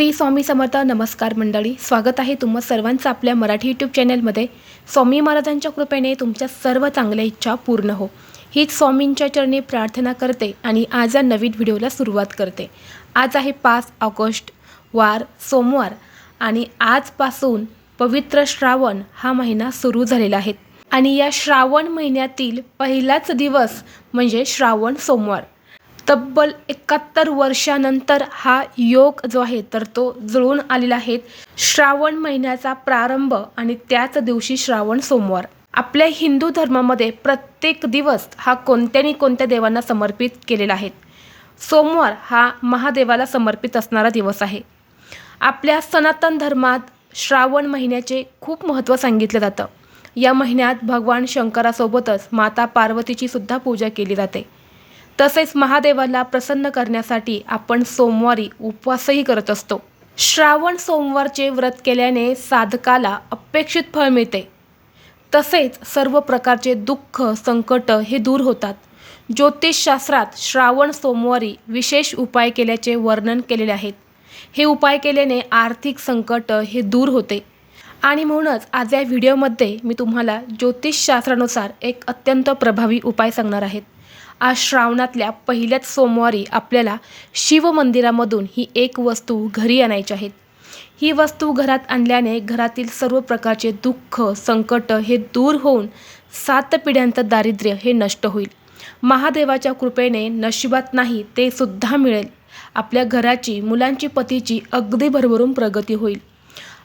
श्री स्वामी समर्थ नमस्कार मंडळी स्वागत आहे तुम्हा सर्वांचं आपल्या मराठी यूट्यूब चॅनलमध्ये स्वामी महाराजांच्या कृपेने तुमच्या सर्व चांगल्या इच्छा पूर्ण हो. हीच स्वामींच्या चरणी प्रार्थना करते आणि आज या नवीन व्हिडिओला सुरुवात करते. आज आहे पाच ऑगस्ट वार सोमवार आणि आजपासून पवित्र श्रावण हा महिना सुरू झालेला आहे. आणि या श्रावण महिन्यातील पहिलाच दिवस म्हणजे श्रावण सोमवार. तब्बल एकाहत्तर वर्षानंतर हा योग जो आहे तर तो जुळून आलेला आहे. श्रावण महिन्याचा प्रारंभ आणि त्याच दिवशी श्रावण सोमवार. आपल्या हिंदू धर्मामध्ये प्रत्येक दिवस हा कोणत्या कोणत्या देवांना समर्पित केलेला आहे. सोमवार हा महादेवाला समर्पित असणारा दिवस आहे. आपल्या सनातन धर्मात श्रावण महिन्याचे खूप महत्त्व सांगितलं जातं. या महिन्यात भगवान शंकरासोबतच माता पार्वतीची सुद्धा पूजा केली जाते. तसेच महादेवाला प्रसन्न करण्यासाठी आपण सोमवारी उपवासही करत असतो. श्रावण सोमवारचे व्रत केल्याने साधकाला अपेक्षित फळ मिळते. तसेच सर्व प्रकारचे दुःख संकट हे दूर होतात. ज्योतिषशास्त्रात श्रावण सोमवारी विशेष उपाय केल्याचे वर्णन केलेले आहेत. हे उपाय केल्याने आर्थिक संकट हे दूर होते. आणि म्हणूनच आज या व्हिडिओमध्ये मी तुम्हाला ज्योतिषशास्त्रानुसार एक अत्यंत प्रभावी उपाय सांगणार आहेत आज श्रावणातल्या पहिल्याच सोमवारी आपल्याला शिवमंदिरामधून ही एक वस्तू घरी आणायची आहेत ही वस्तू घरात आणल्याने घरातील सर्व प्रकारचे दुःख संकट हे दूर होऊन सात पिढ्यांचं दारिद्र्य हे नष्ट होईल. महादेवाच्या कृपेने नशिबात नाही ते सुद्धा मिळेल. आपल्या घराची मुलांची पतीची अगदी भरभरून प्रगती होईल.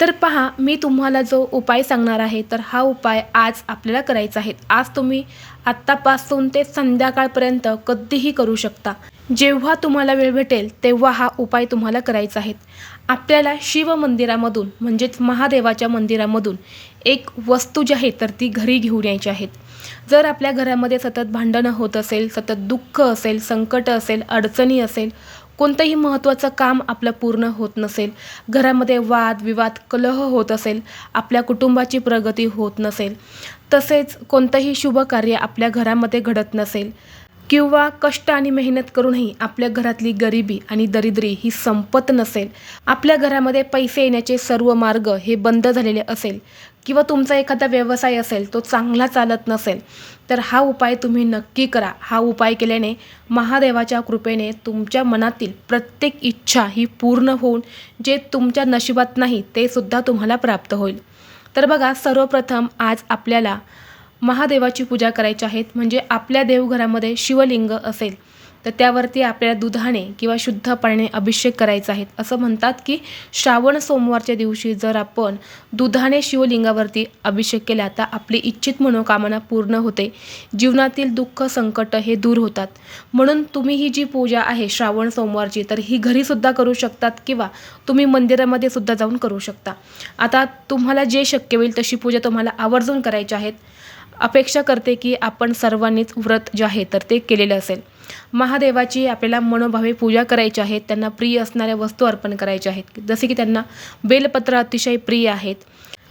तर पहा मी तुम्हाला जो उपाय सांगणार आहे तर हा उपाय आज आपल्याला करायचा आहे. आज तुम्ही आत्तापासून ते संध्याकाळपर्यंत कधीही करू शकता. जेव्हा तुम्हाला वेळ भेटेल तेव्हा हा उपाय तुम्हाला करायचा आहे. आपल्याला शिव मंदिरामधून म्हणजेच महादेवाच्या मंदिरामधून एक वस्तू जी आहे तर ती घरी घेऊन यायची आहेत जर आपल्या घरामध्ये सतत भांडणं होत असेल सतत दुःख असेल संकट असेल अडचणी असेल कोणतंही महत्त्वाचं काम आपलं पूर्ण होत नसेल घरामध्ये वाद विवाद कलह होत असेल आपल्या कुटुंबाची प्रगती होत नसेल तसेच कोणतंही शुभ कार्य आपल्या घरामध्ये घडत नसेल किंवा कष्ट आणि मेहनत करूनही आपल्या घरातली गरिबी आणि दरिद्री ही संपत नसेल. आपल्या घरामध्ये पैसे येण्याचे सर्व मार्ग हे बंद झालेले असेल किंवा तुमचा एखादा व्यवसाय असेल तो चांगला चालत नसेल तर हा उपाय तुम्ही नक्की करा. हा उपाय केल्याने महादेवाच्या कृपेने तुमच्या मनातील प्रत्येक इच्छा ही पूर्ण होऊन जे तुमच्या नशिबात नाही ते सुद्धा तुम्हाला प्राप्त होईल. तर बघा सर्वप्रथम आज आपल्याला महादेवाची पूजा करायची आहेत म्हणजे आपल्या देवघरामध्ये शिवलिंग असेल तर त्यावरती आपल्याला दुधाने किंवा शुद्ध पाण्याने अभिषेक करायचा आहे. असं म्हणतात की श्रावण सोमवारच्या दिवशी जर आपण दुधाने शिवलिंगावरती अभिषेक केला तर आपली इच्छित मनोकामना पूर्ण होते. जीवनातील दुःख संकट हे दूर होतात. म्हणून तुम्ही ही जी पूजा आहे श्रावण सोमवारची तर ही घरीसुद्धा करू शकतात किंवा तुम्ही मंदिरामध्ये सुद्धा जाऊन करू शकता. आता तुम्हाला जे शक्य होईल तशी पूजा तुम्हाला आवर्जून करायची आहेत. अपेक्षा करते की आपण सर्वांनीच व्रत जे आहे तर ते केलेलं असेल. महादेवाची आपल्याला मनोभावे पूजा करायची आहे त्यांना प्रिय असणाऱ्या वस्तू अर्पण करायच्या आहेत. जसे की त्यांना बेलपत्र अतिशय प्रिय आहेत.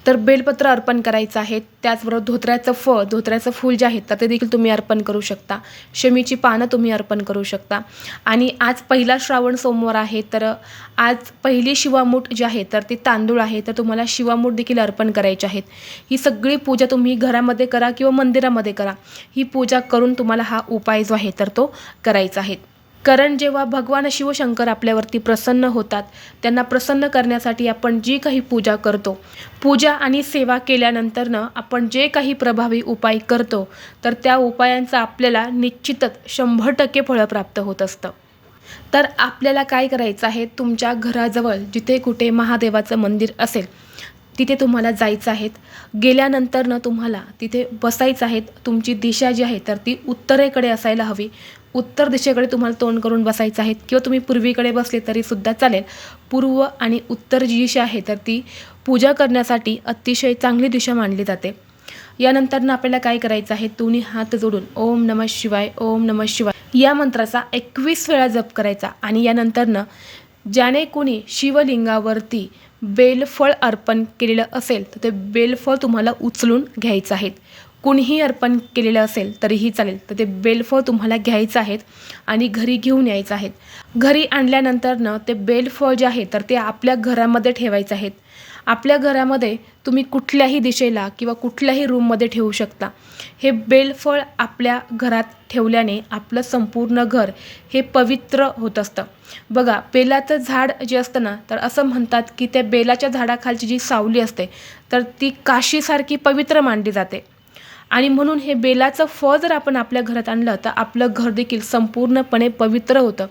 तर बेलपत्र अर्पण करायचं आहे. त्याचबरोबर धोत्र्याचं फळ धोत्र्याचं फूल जे आहे तर ते देखील तुम्ही अर्पण करू शकता. शमीची पानं तुम्ही अर्पण करू शकता. आणि आज पहिला श्रावण सोमवार आहे तर आज पहिली शिवामूठ जी आहे तर ती तांदूळ आहे तर तुम्हाला शिवामूठ देखील अर्पण करायची आहेत. ही सगळी पूजा तुम्ही घरामध्ये करा किंवा मंदिरामध्ये करा. ही पूजा करून तुम्हाला हा उपाय जो आहे तर तो करायचा आहे. कारण जेव्हा भगवान शिवशंकर आपल्यावरती प्रसन्न होतात त्यांना प्रसन्न करण्यासाठी आपण जी काही पूजा करतो पूजा आणि सेवा केल्यानंतरनं आपण जे काही प्रभावी उपाय करतो तर त्या उपायांचा आपल्याला निश्चितच शंभर टक्के फळं प्राप्त होत असतं. तर आपल्याला काय करायचं आहे? तुमच्या घराजवळ जिथे कुठे महादेवाचं मंदिर असेल तिथे तुम्हाला जायचं आहे गेल्यानंतरनं तुम्हाला तिथे बसायचं आहेत. तुमची दिशा जी आहे तर ती उत्तरेकडे असायला हवी. उत्तर दिशेकडे तुम्हाला तोंड करून बसायचं आहे किंवा तुम्ही पूर्वीकडे बसले तरीसुद्धा चालेल. पूर्व आणि उत्तर जी दिशा आहे तर ती पूजा करण्यासाठी अतिशय चांगली दिशा मानली जाते. यानंतरनं आपल्याला काय करायचं आहे? दोन्ही हात जोडून ओम नमः शिवाय ओम नमः शिवाय. या मंत्राचा एकवीस वेळा जप करायचा. आणि यानंतरनं ज्याने कोणी शिवलिंगावरती बेलफळ अर्पण केलेलं असेल तर ते बेलफळ तुम्हाला उचलून घ्यायचं आहेत. कुणीही अर्पण केलेलं असेल तरीही चालेल. तर ते बेलफळ तुम्हाला घ्यायचं आहेत आणि घरी घेऊन यायचं आहेत. घरी आणल्यानंतरनं ते बेलफळ जे आहे तर ते आपल्या घरामध्ये ठेवायचं आहेत. आपल्या घरामध्ये तुम्ही कुठल्याही दिशेला किंवा कुठल्याही रूममध्ये ठेवू शकता. हे बेलफळ आपल्या घरात ठेवल्याने आपलं संपूर्ण घर हे पवित्र होत असतं. बघा बेलाचं झाड जे असतं ना तर असं म्हणतात की त्या बेलाच्या झाडाखालची जी सावली असते तर ती काशीसारखी पवित्र मानली जाते. आणि म्हणून हे बेलाचं फळ जर आपण आपल्या घरात आणलं तर आपलं घर देखील संपूर्णपणे पवित्र होतं.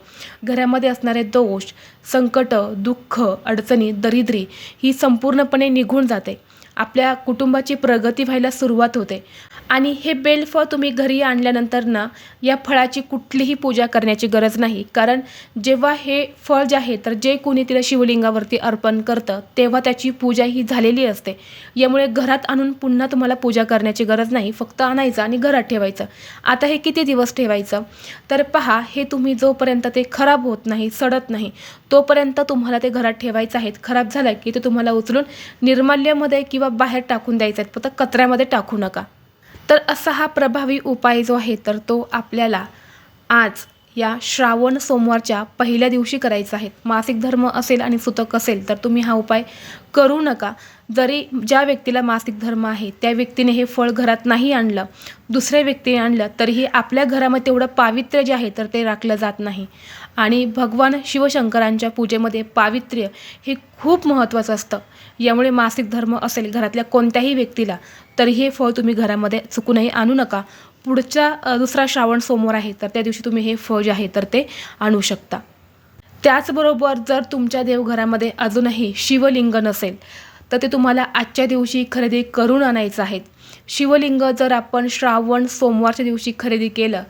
घरामध्ये असणारे दोष संकट दुःख अडचणी दरिद्री ही संपूर्णपणे निघून जाते. आपल्या कुटुंबाची प्रगती व्हायला सुरुवात होते. आणि हे बेलफळ तुम्ही घरी आणल्यानंतर ना या फळाची कुठलीही पूजा करण्याची गरज नाही. कारण जेव्हा हे फळ जे आहे तर जे कोणी तिला शिवलिंगावरती अर्पण करतं तेव्हा त्याची पूजा ही झालेली असते. यामुळे घरात आणून पुन्हा तुम्हाला पूजा करण्याची गरज नाही. फक्त आणायचं आणि घरात ठेवायचं. आता हे किती दिवस ठेवायचं? तर पहा हे तुम्ही जोपर्यंत ते खराब होत नाही सडत नाही तोपर्यंत तुम्हाला ते घरात ठेवायचं आहे. खराब झालं की ते तुम्हाला उचलून निर्माल्यमध्ये किंवा बाहेर टाकून द्यायचा आहेत. फक्त कचऱ्यामध्ये टाकू नका. तर असा हा प्रभावी उपाय जो आहे तर तो आपल्याला आज या श्रावण सोमवारच्या पहिल्या दिवशी करायचा आहे. मासिक धर्म असेल आणि सुतक असेल तर तुम्ही हा उपाय करू नका. जरी ज्या व्यक्तीला मासिक धर्म आहे त्या व्यक्तीने हे फळ घरात नाही आणलं दुसऱ्या व्यक्तीने आणलं तरीही आपल्या घरामध्ये तेवढं पावित्र्य जे आहे तर ते राखलं जात नाही. आणि भगवान शिवशंकरांच्या पूजेमध्ये पावित्र्य हे खूप महत्त्वाचं असतं. यामुळे मासिक धर्म असेल घरातल्या कोणत्याही व्यक्तीला तरी हे फळ तुम्ही घरामध्ये चुकूनही आणू नका. पुढच्या दुसरा श्रावण सोमवार आहे तर त्या दिवशी तुम्ही हे फळ जे आहे तर ते आणू शकता. त्याचबरोबर जर तुमच्या देवघरामध्ये अजूनही शिवलिंग नसेल तर ते तुम्हाला आजच्या दिवशी खरेदी करून आणायचं आहे. शिवलिंग जर आपण श्रावण सोमवारच्या दिवशी खरेदी केलं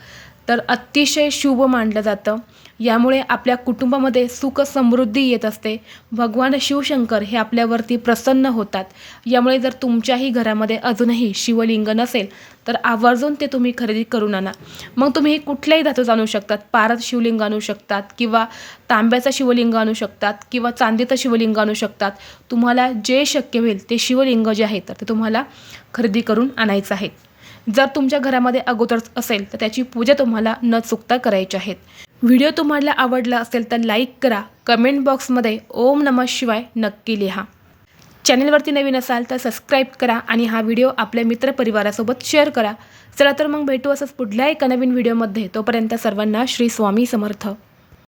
तर अतिशय शुभ मानलं जातं. यामुळे आपल्या कुटुंबामध्ये सुख समृद्धी येत असते. भगवान शिवशंकर हे आपल्यावरती प्रसन्न होतात. यामुळे जर तुमच्याही घरामध्ये अजूनही शिवलिंग नसेल तर आवर्जून ते तुम्ही खरेदी करून आणा मग तुम्ही कुठल्याही धातूचं आणू शकतात. पारद शिवलिंग आणू शकतात किंवा तांब्याचं शिवलिंग आणू शकतात किंवा चांदीचं शिवलिंग आणू शकतात. तुम्हाला जे शक्य होईल ते शिवलिंग जे आहे तर ते तुम्हाला खरेदी करून आणायचं आहे. जर तुमच्या घरामध्ये अगोदरच असेल तर त्याची पूजा तुम्हाला न चुकता करायची आहेत व्हिडिओ तुम्हाला आवडला असेल तर लाईक करा. कमेंट बॉक्समध्ये ओम नमः शिवाय नक्की लिहा. चॅनलवरती नवीन असाल तर सबस्क्राईब करा आणि हा व्हिडिओ आपल्या मित्रपरिवारासोबत शेअर करा. चला तर मग भेटू असंच पुढल्या एका नवीन व्हिडिओमध्ये. तोपर्यंत सर्वांना श्री स्वामी समर्थ.